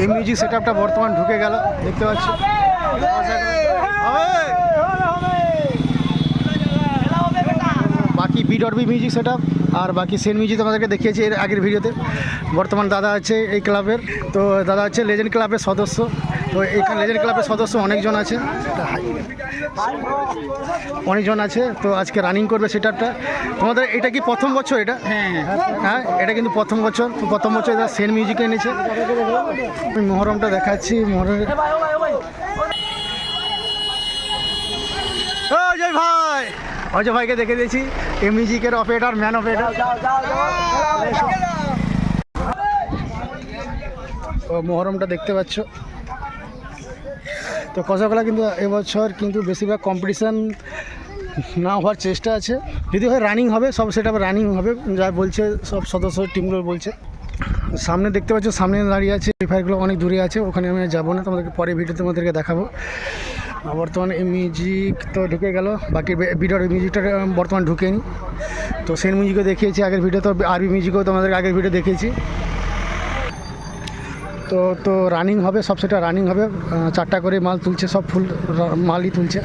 এই music set আপটা বর্তমান ঢুকে গেল দেখতে পাচ্ছ বাকি B dot B music set আর বাকি সেন মিউজিক তোমাদেরকে দেখিয়েছি এর আগের ভিডিওতে। বর্তমান দাদা আছে এই ক্লাবের তো দাদা হচ্ছে লেজেন্ড ক্লাবের সদস্য। তো এখানে লেজেন্ড ক্লাবের সদস্য অনেকজন আছে। অনেকজন আছে তো আজকে রানিং করবে সেটারটা তোমাদের এটা কি প্রথম বছর এটা? হ্যাঁ হ্যাঁ। এটা কিন্তু প্রথম বছর। প্রথম বছর এটা সেন মিউজিক এনেছে। আমি মহরমটা দেখাচ্ছি মহরম অজয় ভাই অজয় ভাইকে দেখে দিয়েছি। এ মিউজিকের অপারেটার ম্যান অপারেটার ও, মহরমটা দেখতে পাচ্ছ। তো কষাকলা কিন্তু এবছর কিন্তু বেশিরভাগ কম্পিটিশান না হওয়ার চেষ্টা আছে। যদি হয় রানিং হবে, সব সেটা রানিং হবে, যা বলছে সব সদস্য টিমগুলো বলছে। সামনে দেখতে পাচ্ছ, সামনে দাঁড়িয়ে আছে ফ্রি ফায়ারগুলো অনেক দূরে আছে, ওখানে আমি যাব না, তোমাদেরকে পরে ভিডিওতে তোমাদেরকে দেখাবো। বর্তমানে মিউজিক তো ঢুকে গেল, বাকি ভিডিওর মিউজিকটা বর্তমান ঢুকেনি। তো সেই মিউজিকও দেখিয়েছি, আগের ভিডিও তো আরবি মিউজিকও তোমাদের আগের ভিডিও দেখিয়েছি। তো তো রানিং হবে, সব সেটা রানিং হবে চারটা করে মাল তুলছে, সব ফুল মালই তুলছে।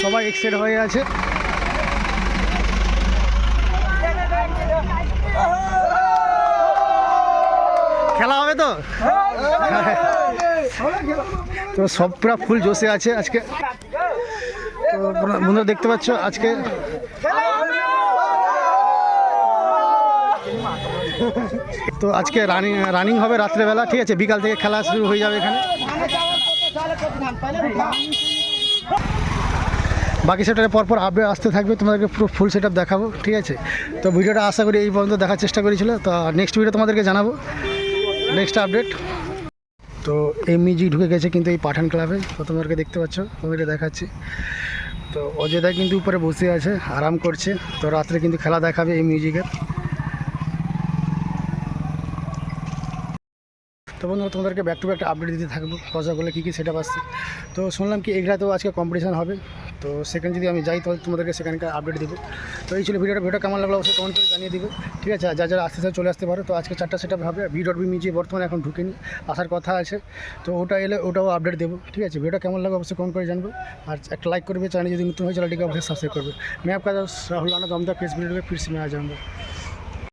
সবাই এক্সেড হয়ে আছে খেলা হবে তো? তো সব পুরো ফুল জোশে আছে আজকে। তো বন্ধুরা দেখতে পাচ্ছ আজকে তো আজকে রানিং রানিং হবে রাত্রেবেলা, ঠিক আছে? বিকাল থেকে খেলা শুরু হয়ে যাবে এখানে। বাকি সেটার পরপর আপডেট আসতে থাকবে, তোমাদেরকে পুরো ফুল সেট দেখাবো, ঠিক আছে? তো ভিডিওটা আশা করি এই পর্যন্ত দেখার চেষ্টা করেছিল। তো নেক্সট ভিডিও তোমাদেরকে জানাব। নেক্সট আপডেট তো এই মিউজিক ঢুকে গেছে কিন্তু এই পাঠান ক্লাবে তো তোমাদেরকে দেখতে পাচ্ছ তোমাদেরকে দেখাচ্ছি। তো অজয়দা কিন্তু উপরে বসে আছে, আরাম করছে। তো রাত্রে কিন্তু খেলা দেখাবে এই মিউজিকের তো বন্ধু তোমাদেরকে ব্যাক টু ব্যাক আপডেট দিতে থাকবো রসগোল্লা কী কী সেটা আসছে তো শুনলাম কি এগুলাতেও আজকে কম্পিটিশান হবে তো সেখানে যদি আমি যাই তাহলে তোমাদেরকে সেখানকার আপডেট দেবো তো এই ছিল ভিডিওটা ভিডিও কেমন লাগলো অবশ্যই কমেন্ট করে জানিয়ে দিবে ঠিক আছে আর যা যারা আসতে চায় চলে আসতে পারো তো আজকে চারটা সেটা হবে ভি ডট বি মিউজিক বর্তমানে এখন ঢুকেনি আসার কথা আছে তো ওটা এলে ওটাও আপডেট দেবো ঠিক আছে ভিডিওটা কেমন লাগবে অবশ্যই কমেন্ট করে জানবো আর একটা লাইক করবে চ্যানেল যদি নতুন হয়ে চ্যানেলটিকে অবশ্যই সাবস্ক্রাইব করবে मैं आपका राहुल राणा दमदा फेस वीडियो पे फिर से मैं आ जाऊँगा